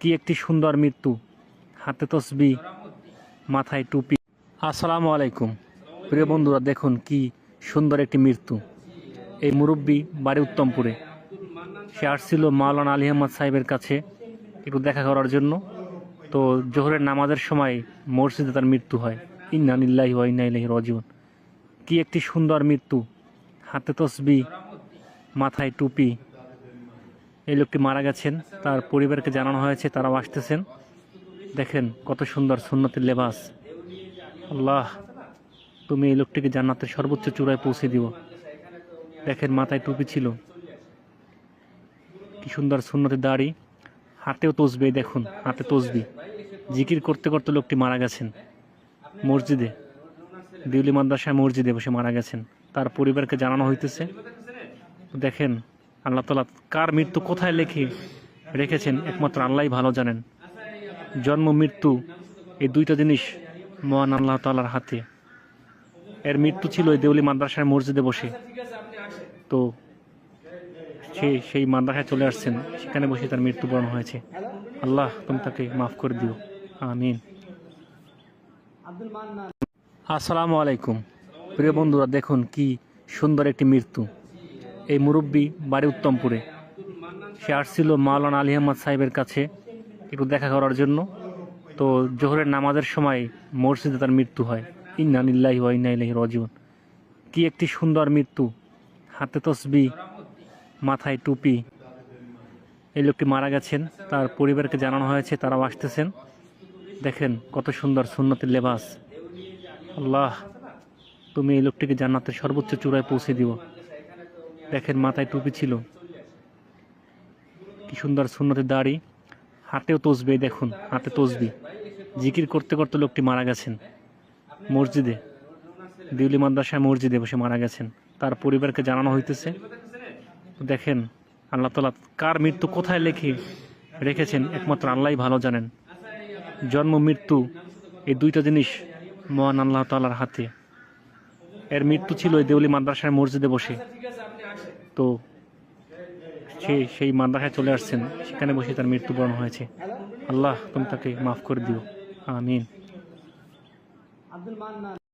কি একটি সুন্দর মৃত্যু। হাতে তসবি, মাথায় টুপি। আসসালামু আলাইকুম। প্রিয় বন্ধুরা, দেখুন কি সুন্দর একটি মৃত্যু। এই মুরব্বী বাড়ি উত্তমপুরে। সে আসছিল মাওলানা আলী আহমদ সাহেবের কাছে একটু দেখা করার জন্য। তো জোহরের নামাজের সময় মসজিদে তার মৃত্যু হয়। ইন্না নিল্লাহি ওয়া ইন্না ইলাইহি রাজিউন। কি একটি সুন্দর মৃত্যু। হাতে তসবি, মাথায় টুপি। এই লোকটি মারা গেছেন, তার পরিবারকে জানানো হয়েছে, তারাও আসতেছেন। দেখেন কত সুন্দর সুন্নতের লেবাস। আল্লাহ, তুমি এই লোকটিকে জান্নাতের সর্বোচ্চ চূড়ায় পৌঁছে দিও। দেখেন মাথায় টুপি ছিল। কি সুন্দর সুন্নতের দাড়ি। হাতেও তসবি, দেখুন, হাতে তসবি। জিকির করতে করতে লোকটি মারা গেছেন। মসজিদে, দিউলি মাদ্রাসায় মসজিদে বসে মারা গেছেন। তার পরিবারকে জানানো হইতেছে। দেখেন আল্লাহ তালা কার মৃত্যু কোথায় লেখে রেখেছেন? একমাত্র আল্লাহই ভালো জানেন। জন্ম, মৃত্যু, এই দুইটা জিনিস মহান আল্লাহ তালার হাতে। এর মৃত্যু ছিল এই দেউলি মাদ্রাসার মসজিদে বসে। তো সে সেই মাদ্রাসায় চলে আসছেন। সেখানে বসে তার মৃত্যুবরণ হয়েছে। আল্লাহ তুমি তাকে মাফ করে দিও। আমিন। আসসালামু আলাইকুম। প্রিয় বন্ধুরা, দেখুন কি সুন্দর একটি মৃত্যু। এই মুরব্বী বাড়ি উত্তমপুরে। সে আসছিল মাওলানা আলী আহমদ সাহেবের কাছে একটু দেখা করার জন্য। তো জোহরের নামাজের সময় মসজিদে তার মৃত্যু হয়। ইন্না নিল্লাহি ওয়া ইন্না ইলাইহি রাজিউন। কি একটি সুন্দর মৃত্যু। হাতে তসবি, মাথায় টুপি। এই লোকটি মারা গেছেন, তার পরিবারকে জানানো হয়েছে, তারাও আসতেছেন। দেখেন কত সুন্দর সুন্নতের লেবাস। আল্লাহ, তুমি এই লোকটিকে জান্নাতের সর্বোচ্চ চূড়ায় পৌঁছে দিও। দেখেন মাথায় টুপি ছিল। কি সুন্দর সুন্নতের দাড়ি। হাতেও তসবি দেখুন, হাতে তসবি। জিকির করতে করতে লোকটি মারা গেছেন মসজিদে। দিউলি মাদ্রাসায় মসজিদে বসে মারা গেছেন। তার পরিবারকে জানানো হইতেছে। দেখেন, আল্লাহ তালা কার মৃত্যু কোথায় লেখে রেখেছেন, একমাত্র আল্লাহই ভালো জানেন। জন্ম, মৃত্যু, এই দুইটা জিনিস মহান আল্লাহ তালার হাতে। এর মৃত্যু ছিল এই দেউলি মাদ্রাসার মসজিদে বসে। তো সে সেই মাদ্রাসায় চলে আসছেন। সেখানে বসে তার মৃত্যুবরণ হয়েছে। আল্লাহ তুমি তাকে মাফ করে দিও। আমিন।